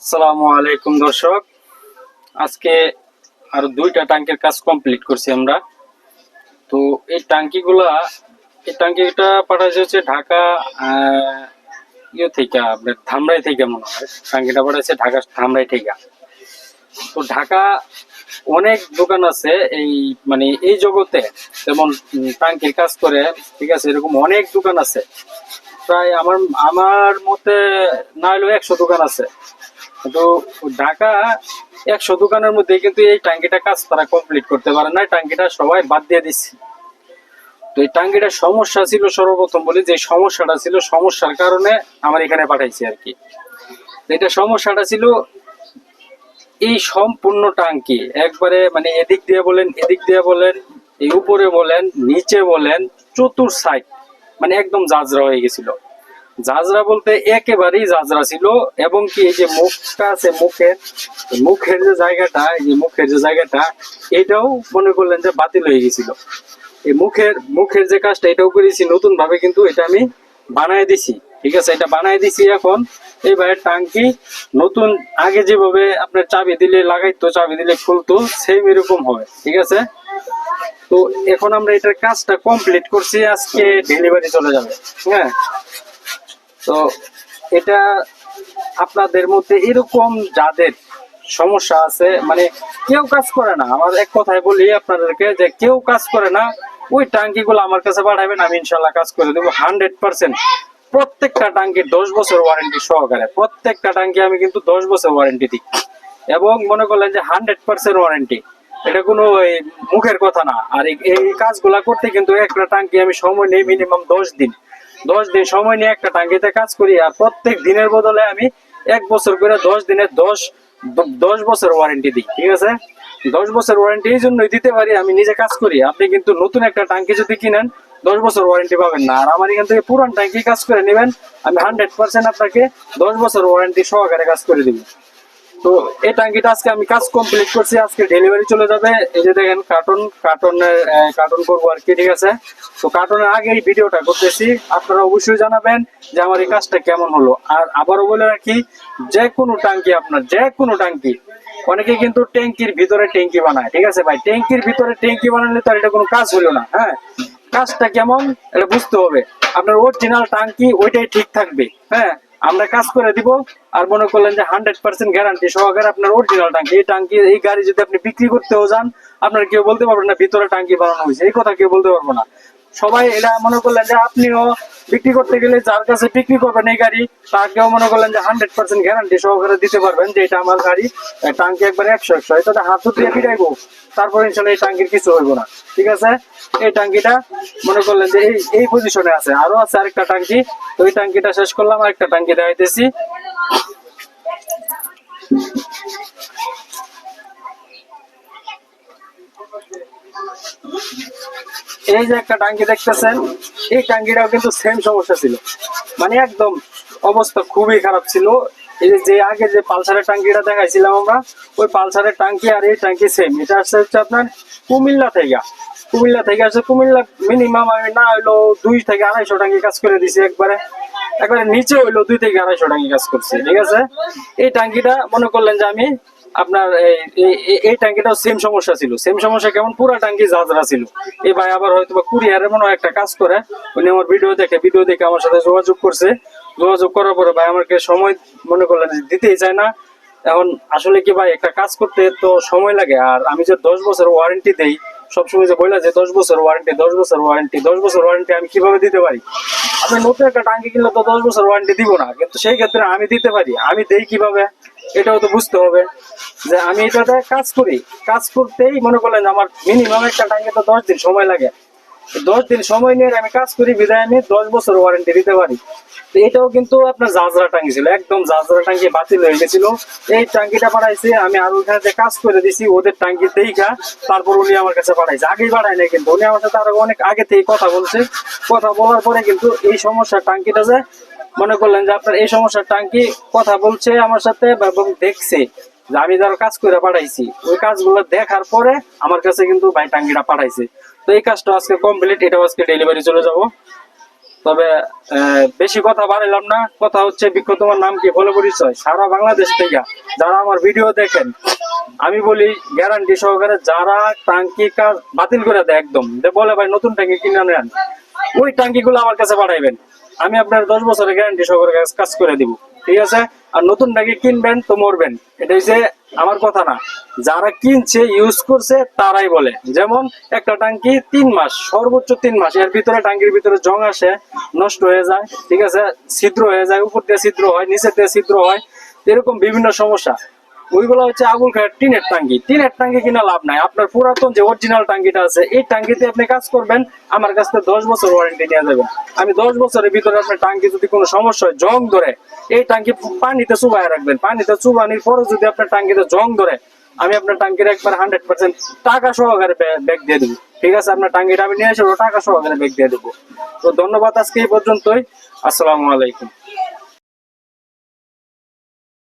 আসসালামু আলাইকুম, দর্শক। আজকে আর দুইটা ট্যাঙ্কের কাজ কমপ্লিট করছি আমরা। তো এই ট্যাঙ্কিগুলা, এই ট্যাঙ্কিটা পাঠাচ্ছে হচ্ছে ঢাকা ইয়ে থেকে, আপনার ধামরাই থেকে মনে হয়। ট্যাঙ্কিটা পাঠাচ্ছে ঢাকা, ধামরাই থেকে। তো ঢাকা অনেক দোকান আছে এই মানে এই জগতে যেমন ট্যাঙ্কির কাজ করে, ঠিক আছে, এরকম অনেক দোকান আছে। প্রায় আমার আমার মতে না হলেও একশো দোকান আছে। কিন্তু ঢাকা একশো দোকানের মধ্যে কিন্তু এই টাঙ্কিটা কাজ তারা কমপ্লিট করতে পারে না। টাঙ্কিটা সবাই বাদ দিয়ে দিচ্ছে। তো এই সমস্যা ছিল সর্বপ্রথম যে সমস্যাটা ছিল সমস্যার কারণে আমার এখানে পাঠাইছি আর কি। এটা সমস্যাটা ছিল এই সম্পূর্ণ টাঙ্কি, একবারে মানে এদিক দিয়ে বলেন, এদিক দিয়ে বলেন, এই উপরে বলেন, নিচে বলেন, চতুর সাইড মানে একদম জাজরা হয়ে গেছিল। জাজরা বলতে একেবারেই জাজরা ছিল, এবং কি এই যে মুখটা আছে, মুখের মুখের যে জায়গাটা, এই যে মুখের যে জায়গাটা, এটাও মনে করলেন যে বাতিল হয়ে গেছিল। এই মুখের মুখের যে কাজটা এটাও করেছি নতুন ভাবে কিন্তু এটা আমি বানায় দিছি। ঠিক আছে, এটা বানায় দিছি এখন। এই ভাইয়ের টাঙ্কি নতুন, আগে যেভাবে আপনার চাবি দিলে লাগাইতো, চাবি দিলে খুলতো সেম এরকম হবে ঠিক আছে? তো এখন আমরা এটার কাজটা কমপ্লিট করছি, আজকে ডেলিভারি চলে যাবে। হ্যাঁ? তো এটা আপনাদের মধ্যে এরকম যাদের সমস্যা আছে মানে কেউ কাজ করে না। আমার এক কথায় বলি আপনাদেরকে যে কেউ কাজ করে না, ওই টাঙ্কি গুলো আমার কাছে পাঠাবেন, আমি ইনশাল্লাহ কাজ করে দেবো হান্ড্রেড পার্সেন্ট। প্রত্যেকটা টাঙ্কির দশ বছর ওয়ারেন্টি সহকারে, প্রত্যেকটা টাঙ্কি আমি কিন্তু দশ বছর ওয়ারেন্টি দিই। এবং মনে করলেন যে হান্ড্রেড পার্সেন্ট ওয়ারেন্টি, এটা কোনো ওই মুখের কথা না। আর এই- এই কাজগুলা করতে কিন্তু একটা টাঙ্কি আমি সময় নেই মিনিমাম দশ দিন। দশ দিন সময় নিয়ে একটা টাঙ্কিতে কাজ করি আর প্রত্যেক দিনের বদলে আমি এক বছর করে দশ দিনের দশ দশ বছর ওয়ারেন্টি দিই, ঠিক আছে? দশ বছর ওয়ারেন্টি এই জন্যই দিতে পারি, আমি নিজে কাজ করি। আপনি কিন্তু নতুন একটা টাঙ্কি যদি কিনেন, দশ বছর ওয়ারেন্টি পাবেন না। আর আমার এখান থেকে পুরান টাঙ্কি কাজ করে নেবেন, আমি হান্ড্রেড পার্সেন্ট আপনাকে দশ বছর ওয়ারেন্টি সহকারে কাজ করে দিব। তো এই টাঙ্কিটা আজকে আমি কাজ কমপ্লিট করছি, আজকে ডেলিভারি চলে যাবে। এই যে দেখেন কার্টুন কার্টুনের কার্টুন করব আর কি, ঠিক আছে? তো কার্টুনের আগে এই ভিডিওটা করতেছি। আপনারা অবশ্যই জানাবেন যে আমার এই কাজটা কেমন হলো। আর আবারও বলে রাখি, যে কোনো টাঙ্কি আপনার, যে কোনো টাঙ্কি, অনেকে কিন্তু ট্যাঙ্কির ভিতরে ট্যাঙ্কি বানায়, ঠিক আছে ভাই? ট্যাঙ্কির ভিতরে ট্যাঙ্কি বানালে তো এটা কোনো কাজ হলো না হ্যাঁ? কাজটা কেমন? এটা বুঝতে হবে। আপনার অরিজিনাল টাঙ্কি ওইটাই ঠিক থাকবে হ্যাঁ? আমরা কাজ করে দিব আর মনে করলেন যে হান্ড্রেড পার্সেন্ট গ্যারান্টি সহকারে আপনার অরিজিনাল টাঙ্কি। এই টাঙ্কি, এই গাড়ি যদি আপনি বিক্রি করতেও যান, আপনার কেউ বলতে পারবেন না ভিতরে টাঙ্কি বানানো হয়েছে। এই কথা কেউ বলতে পারব না। সবাই এটা মনে করলেন যে আপনিও বিক্রি করতে গেলে যার কাছে বিক্রি করবেন এই গাড়ি, তাকেও মনে করলেন যে হান্ড্রেড পার্সেন্ট গ্যারান্টি সহকারে দিতে পারবেন যে এটা আমার গাড়ি টাঙ্কি একবার একশো একশো। এটাতে হাত দিয়ে ফিরাইবো। তারপর ইনশাল্লাহ এই টাঙ্কির কিছু হইব না। ঠিক আছে? এই টাঙ্কিটা মনে করলেন যে এই এই পজিশনে আছে। আরও আছে আরেকটা টাঙ্কি এই টাঙ্কিটা শেষ করলাম, আরেকটা টাঙ্কি দেখাইতেছি। এই যে একটা টাঙ্কি দেখতেছেন, এই টাঙ্কিটাও কিন্তু সেম সমস্যা ছিল। মানে একদম অবস্থা খুবই খারাপ ছিল। এই যে আগে যে পালসারের টাঙ্কিটা দেখাইছিলাম আমরা, ওই পালসারের টাঙ্কি আর এই টাঙ্কি সেম এটা আসছে হচ্ছে আপনার কুমিল্লা থেকে। কুমিল্লা থেকে আসছে কুমিল্লা মিনিমাম আমি না হইল দুই থেকে আড়াইশো টাঙ্কি কাজ করে দিছি একবারে। একবারে নিচে হইল দুই থেকে আড়াইশো টাঙ্কি কাজ করছি, ঠিক আছে? এই টাঙ্কিটা মনে করলেন যে আমি আপনার এই- ট্যাঙ্কিটাও সেম সমস্যা ছিল। সেম সমস্যা কেমন? পুরা ট্যাঙ্কি ছিল। এই ভাই আবার হয়তো বা মনে একটা কাজ করে। উনি আমার ভিডিও দেখে ভিডিও দেখে আমার সাথে যোগাযোগ করছে। যোগাযোগ করার পরে ভাই আমাকে সময় মনে করলেন দিতেই চায় না। এখন আসলে কি ভাই একটা কাজ করতে তো সময় লাগে। আর আমি যে দশ বছর ওয়ারেন্টি দেই, সবসময় যে বললা যে দশ বছর ওয়ারেন্টি দশ বছর ওয়ারেন্টি দশ বছর ওয়ারেন্টি আমি কীভাবে দিতে পারি? আপনি নতুন একটা টাঙ্কি কিনলে তো দশ বছর ওয়ারেন্টি দিব না। কিন্তু সেই ক্ষেত্রে আমি দিতে পারি। আমি দেই কীভাবে? এটাও তো বুঝতে হবে যে আমি এটাতে কাজ করি। কাজ করতেই মনে করলেন আমার মিনিমাম একটা টাঙ্কি তো দশ দিন সময় লাগে। দশ দিন সময় নিয়ে আমি কাজ করি, বিদায় আমি দশ বছর ওয়ারেন্টি দিতে পারি। এটাও কিন্তু আপনার জাজরা টাঙ্কি ছিল, একদম জাজরা টাঙ্কি বাতিল হয়ে গেছিল। এই টাঙ্কিটা পাঠাইছে আমি আর ওইখানে যে কাজ করে দিছি, ওদের টাঙ্কি দেখা তারপর উনি আমার কাছে পাঠাইছে আগেই পাঠায় না কিন্তু উনি আমার সাথে আরও অনেক আগে থেকে কথা বলছে। কথা বলার পরে কিন্তু এই সমস্যার টাঙ্কিটা যে মনে করলেন যে আপনার এই সমস্যার টাঙ্কি কথা বলছে আমার সাথে এবং দেখছে যে আমি যারা কাজ করে পাঠাইছি, ওই কাজগুলো দেখার পরে আমার কাছে কিন্তু ভাই টাঙ্কিটা পাঠাইছে। তো এই কাজটা আজকে কমপ্লিট এটাও আজকে ডেলিভারি চলে যাব। তবে বেশি কথা বাড়াইলাম না। কথা হচ্ছে বিক্ষ তোমার নাম কি বলে পরিচয়? সারা বাংলাদেশ থেকে যারা আমার ভিডিও দেখেন, আমি বলি গ্যারান্টি সহকারে যারা টাঙ্কি কাজ বাতিল করে দেয় একদম, যে বলে ভাই নতুন ট্যাঙ্কি কিনে নেন ওই টাঙ্কি গুলো আমার কাছে পাঠাইবেন। আমি আপনার দশ বছরের গ্যারান্টি সহকারে কাজ- করে দিব। ঠিক আছে? আর নতুন ট্যাঙ্কি কিনবেন তো মরবেন। এটা হচ্ছে আমার কথা না। যারা কিনছে ইউজ করছে, তারাই বলে। যেমন একটা টাঙ্কি তিন মাস, সর্বোচ্চ তিন মাস। এর ভিতরে টাঙ্কির ভিতরে জং আসে, নষ্ট হয়ে যায়, ঠিক আছে? ছিদ্র হয়ে যায়, উপর দিয়ে ছিদ্র হয় নিচে দিয়ে ছিদ্র হয়। এরকম বিভিন্ন সমস্যা। ওইগুলো হচ্ছে আগুল খায়ের টিনের টাঙ্কি টিনের টাঙ্কি কিনা লাভ নাই। আপনার পুরাতন যে অরিজিনাল টাঙ্গিটা আছে, এই টাঙ্কিতে আপনি কাজ করবেন, আমার কাছ থেকে দশ বছর ওয়ারেন্টি নিয়ে যাবেন। আমি দশ বছরের ভিতরে আপনার টাঙ্কি যদি কোনো সমস্যা হয়, জং ধরে, এই টাঙ্কি পানিতে চুবাই রাখবেন। পানিতে চুবানির পরে যদি আপনার টাঙ্কিতে জং ধরে, আমি আপনার টাঙ্কির একবার হান্ড্রেড পার্সেন্ট টাকা সহকারে ব্যাগ দিয়ে দেবো। ঠিক আছে, আপনার টাঙ্কিটা আমি নিয়ে আসব টাকা সহকারে ব্যাগ দিয়ে দেবো। তো ধন্যবাদ আজকে এই পর্যন্তই। আসসালামু আলাইকুম।